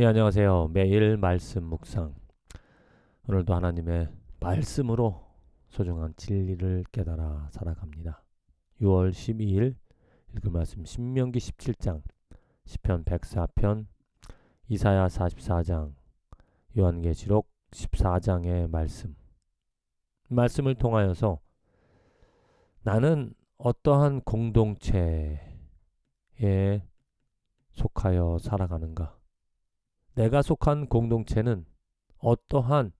예, 안녕하세요. 매일 말씀 묵상. 오늘도 하나님의 말씀으로 소중한 진리를 깨달아 살아갑니다. 6월 12일 읽을 말씀 신명기 17장, 시편 104편, 이사야 44장, 요한계시록 14장의 말씀. 말씀을 통하여서 나는 어떠한 공동체에 속하여 살아가는가? 내가 속한 공동체는 어떠한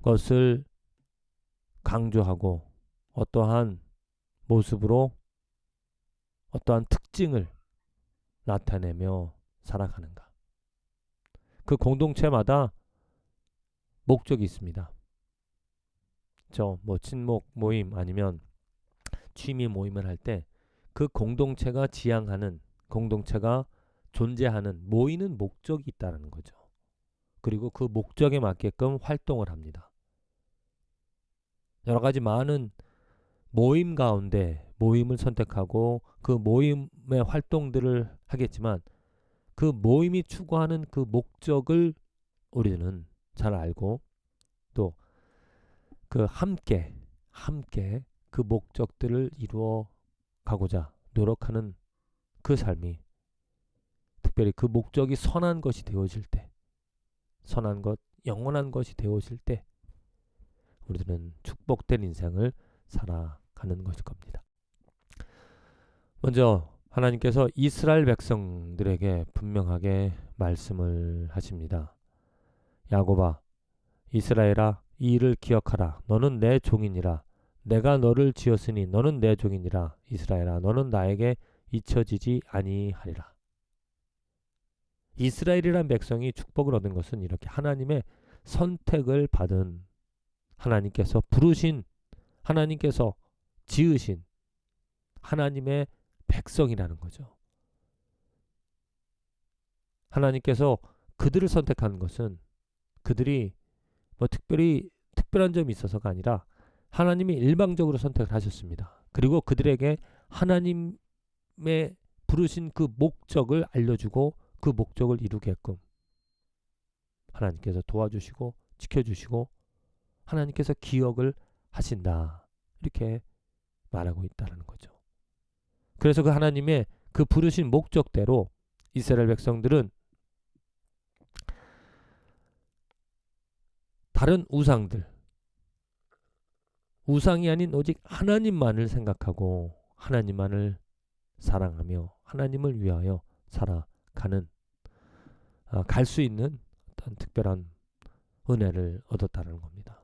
것을 강조하고 어떠한 모습으로 어떠한 특징을 나타내며 살아가는가. 그 공동체마다 목적이 있습니다. 저 뭐 친목 모임 아니면 취미 모임을 할 때 그 공동체가 지향하는 공동체가 존재하는 모이는 목적이 있다는 거죠. 그리고 그 목적에 맞게끔 활동을 합니다. 여러 가지 많은 모임 가운데 모임을 선택하고 그 모임의 활동들을 하겠지만 그 모임이 추구하는 그 목적을 우리는 잘 알고 또 그 함께 함께 그 목적들을 이루어 가고자 노력하는 그 삶이 특별히 그 목적이 선한 것이 되어질 때, 선한 것, 영원한 것이 되어질 때, 우리들은 축복된 인생을 살아가는 것일 겁니다. 먼저 하나님께서 이스라엘 백성들에게 분명하게 말씀을 하십니다. 야고바, 이스라엘아, 이 일을 기억하라. 너는 내 종이니라. 내가 너를 지었으니 너는 내 종이니라. 이스라엘아, 너는 나에게 잊혀지지 아니하리라. 이스라엘이란 백성이 축복을 얻은 것은 이렇게 하나님의 선택을 받은 하나님께서 부르신 하나님께서 지으신 하나님의 백성이라는 거죠. 하나님께서 그들을 선택한 것은 그들이 뭐 특별히 특별한 점이 있어서가 아니라 하나님이 일방적으로 선택을 하셨습니다. 그리고 그들에게 하나님의 부르신 그 목적을 알려주고 그 목적을 이루게끔 하나님께서 도와주시고 지켜주시고 하나님께서 기억을 하신다. 이렇게 말하고 있다는 거죠. 그래서 그 하나님의 그 부르신 목적대로 이스라엘 백성들은 다른 우상들, 우상이 아닌 오직 하나님만을 생각하고 하나님만을 사랑하며 하나님을 위하여 살아 가는 아, 갈수 있는 어떤 특별한 은혜를 얻었다는 겁니다.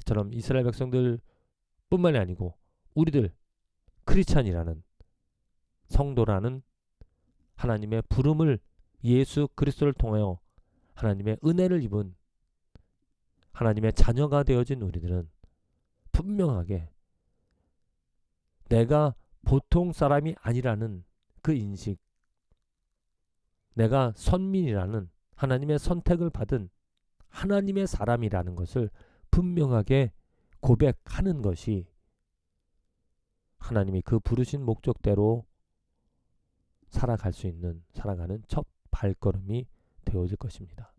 이처럼 이스라엘 백성들 뿐만이 아니고 우리들 크리스찬이라는 성도라는 하나님의 부름을 예수 그리스도를 통하여 하나님의 은혜를 입은 하나님의 자녀가 되어진 우리들은 분명하게 내가 보통 사람이 아니라는 그 인식 내가 선민이라는 하나님의 선택을 받은 하나님의 사람이라는 것을 분명하게 고백하는 것이 하나님이 그 부르신 목적대로 살아갈 수 있는 살아가는 첫 발걸음이 되어질 것입니다.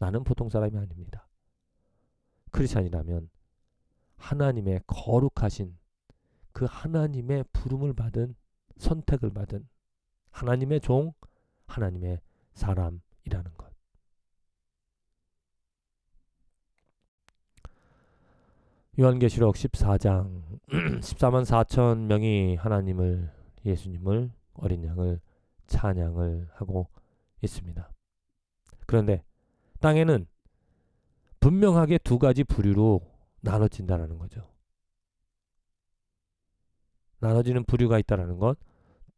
나는 보통 사람이 아닙니다. 크리스찬이라면 하나님의 거룩하신 그 하나님의 부름을 받은 선택을 받은 하나님의 종 하나님의 사람이라는 것. 요한계시록 14장 14만 4천 명이 하나님을 예수님을 어린 양을 찬양을 하고 있습니다. 그런데 땅에는 분명하게 두 가지 부류로 나눠진다는 거죠. 나눠지는 부류가 있다는 것.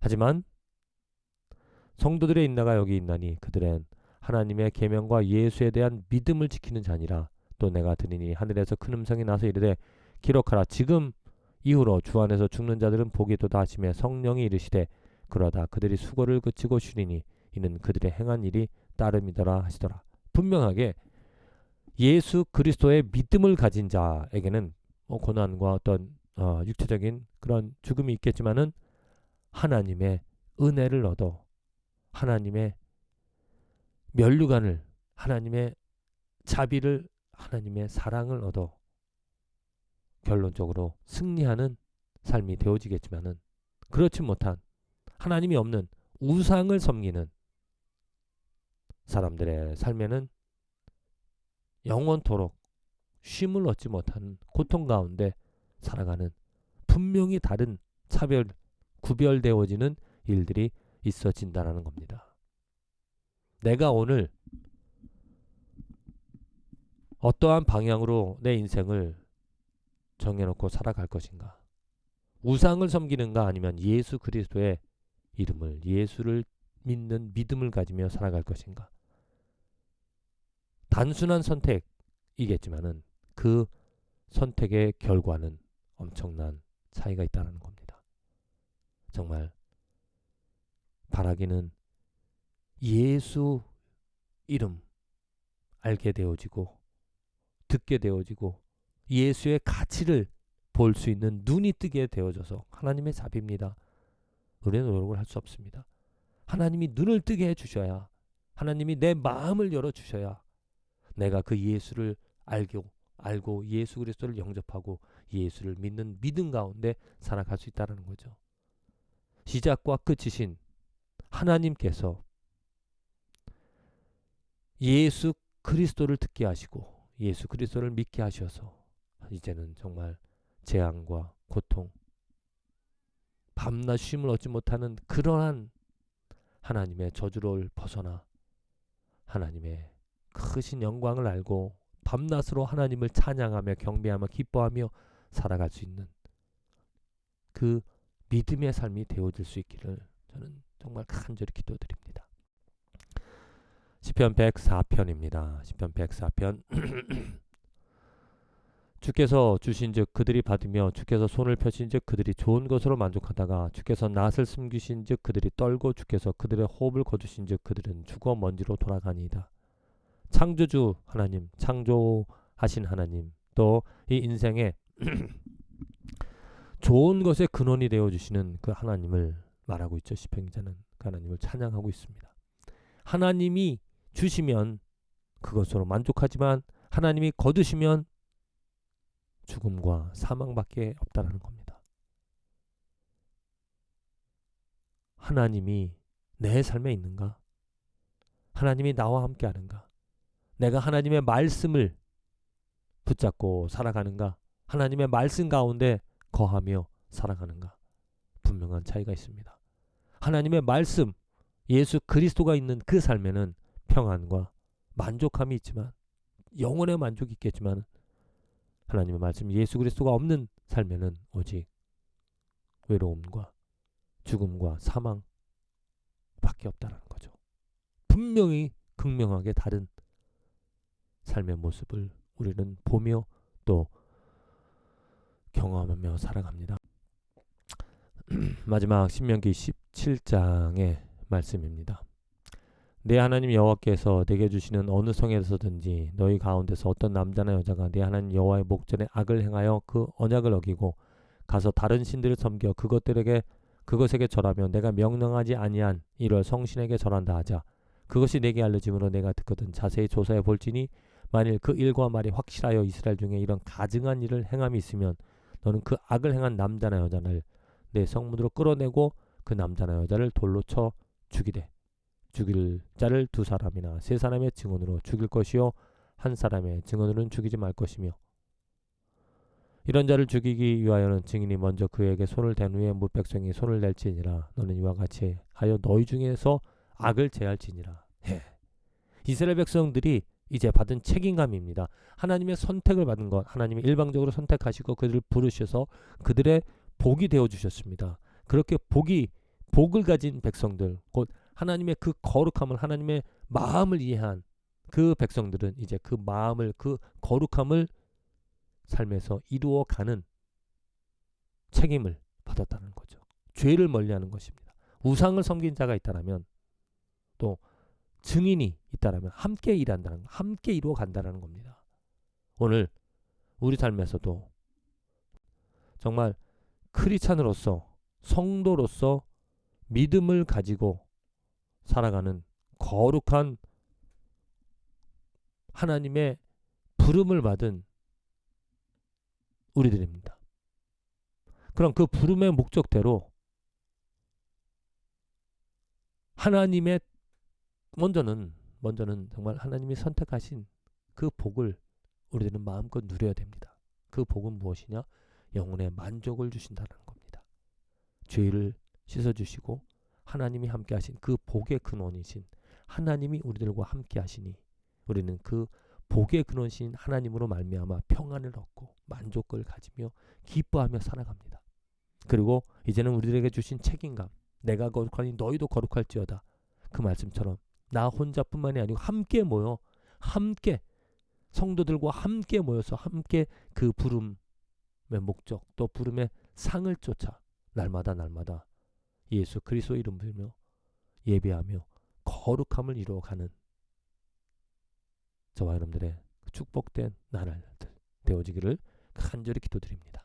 하지만 성도들의 인나가 여기 있나니 그들은 하나님의 계명과 예수에 대한 믿음을 지키는 자니라. 또 내가 들으니 하늘에서 큰 음성이 나서 이르되 기록하라. 지금 이후로 주 안에서 죽는 자들은 복이 도다 하시며 성령이 이르시되 그러다 그들이 수고를 그치고 쉬리니 이는 그들의 행한 일이 따름이더라 하시더라. 분명하게 예수 그리스도의 믿음을 가진 자에게는 뭐 고난과 어떤 어, 육체적인 그런 죽음이 있겠지만은 하나님의 은혜를 얻어 하나님의 면류관을 하나님의 자비를 하나님의 사랑을 얻어 결론적으로 승리하는 삶이 되어지겠지만은 그렇지 못한 하나님이 없는 우상을 섬기는 사람들의 삶에는 영원토록 쉼을 얻지 못하는 고통 가운데 살아가는 분명히 다른 차별 구별되어지는 일들이 있어진다라는 겁니다. 내가 오늘 어떠한 방향으로 내 인생을 정해놓고 살아갈 것인가? 우상을 섬기는가 아니면 예수 그리스도의 이름을 예수를 믿는 믿음을 가지며 살아갈 것인가? 단순한 선택이겠지만은 그 선택의 결과는 엄청난 차이가 있다는 겁니다. 정말 바라기는 예수 이름 알게 되어지고 듣게 되어지고 예수의 가치를 볼 수 있는 눈이 뜨게 되어져서 하나님의 자비입니다. 우리는 노력을 할 수 없습니다. 하나님이 눈을 뜨게 해 주셔야 하나님이 내 마음을 열어 주셔야 내가 그 예수를 알고 알고 예수 그리스도를 영접하고 예수를 믿는 믿음 가운데 살아갈 수 있다는 거죠. 시작과 끝이신 하나님께서 예수 그리스도를 듣게 하시고 예수 그리스도를 믿게 하셔서 이제는 정말 재앙과 고통, 밤낮 쉼을 얻지 못하는 그러한 하나님의 저주를 벗어나 하나님의 크신 영광을 알고 밤낮으로 하나님을 찬양하며 경배하며 기뻐하며 살아갈 수 있는 그 믿음의 삶이 되어질 수 있기를 저는 정말 간절히 기도드립니다. 시편 104편입니다. 시편 104편 주께서 주신즉 그들이 받으며 주께서 손을 펴신즉 그들이 좋은 것으로 만족하다가 주께서 낯을 숨기신즉 그들이 떨고 주께서 그들의 호흡을 거두신즉 그들은 죽어 먼지로 돌아가니이다. 창조주 하나님, 창조하신 하나님, 또 이 인생에 좋은 것의 근원이 되어 주시는 그 하나님을 말하고 있죠. 시편 기자는 그 하나님을 찬양하고 있습니다. 하나님이 주시면 그것으로 만족하지만 하나님이 거두시면 죽음과 사망밖에 없다라는 겁니다. 하나님이 내 삶에 있는가? 하나님이 나와 함께 하는가? 내가 하나님의 말씀을 붙잡고 살아가는가? 하나님의 말씀 가운데 거하며 살아가는가? 분명한 차이가 있습니다. 하나님의 말씀, 예수 그리스도가 있는 그 삶에는 평안과 만족함이 있지만 영혼의 만족이 있겠지만 하나님의 말씀 예수 그리스도가 없는 삶에는 오직 외로움과 죽음과 사망 밖에 없다는 거죠. 분명히 극명하게 다른 삶의 모습을 우리는 보며 또 경험하며 살아갑니다. 마지막 신명기 17장의 말씀입니다. 내 하나님 여호와께서 내게 주시는 어느 성에서든지 너희 가운데서 어떤 남자나 여자가 내 하나님 여호와의 목전에 악을 행하여 그 언약을 어기고 가서 다른 신들을 섬겨 그것들에게 그것에게 절하며 내가 명령하지 아니한 이를 성신에게 절한다 하자 그것이 내게 알려짐으로 내가 듣거든 자세히 조사해 볼지니 만일 그 일과 말이 확실하여 이스라엘 중에 이런 가증한 일을 행함이 있으면 너는 그 악을 행한 남자나 여자를 내 성문으로 끌어내고 그 남자나 여자를 돌로 쳐 죽이되 죽일 자를 두 사람이나 세 사람의 증언으로 죽일 것이요 한 사람의 증언으로는 죽이지 말 것이며. 이런 자를 죽이기 위하여는 증인이 먼저 그에게 손을 댄 후에 무백성이 손을 낼지니라. 너는 이와 같이 하여 너희 중에서 악을 제할지니라. 해. 이스라엘 백성들이 이제 받은 책임감입니다. 하나님의 선택을 받은 것, 하나님이 일방적으로 선택하시고 그들을 부르셔서 그들의 복이 되어 주셨습니다. 그렇게 복이 복을 가진 백성들, 곧 하나님의 그 거룩함을 하나님의 마음을 이해한 그 백성들은 이제 그 마음을 그 거룩함을 삶에서 이루어 가는 책임을 받았다는 거죠. 죄를 멀리하는 것입니다. 우상을 섬긴 자가 있다라면 또 증인이 있다라면 함께 일한다는 거, 함께 이루어 간다라는 겁니다. 오늘 우리 삶에서도 정말 크리스찬으로서 성도로서 믿음을 가지고 살아가는 거룩한 하나님의 부름을 받은 우리들입니다. 그럼 그 부름의 목적대로 하나님의 먼저는 먼저는 정말 하나님이 선택하신 그 복을 우리들은 마음껏 누려야 됩니다. 그 복은 무엇이냐? 영혼의 만족을 주신다는 겁니다. 죄를 씻어 주시고 하나님이 함께 하신 그 복의 근원이신 하나님이 우리들과 함께 하시니 우리는 그 복의 근원이신 하나님으로 말미암아 평안을 얻고 만족을 가지며 기뻐하며 살아갑니다. 그리고 이제는 우리들에게 주신 책임감 내가 거룩하니 너희도 거룩할지어다. 그 말씀처럼 나 혼자뿐만이 아니고 함께 모여 함께 성도들과 함께 모여서 함께 그 부름의 목적 또 부름의 상을 쫓아 날마다 날마다 예수 그리스도 이름 부르며 예배하며 거룩함을 이루어가는 저와 여러분들의 축복된 나날들 되어지기를 간절히 기도드립니다.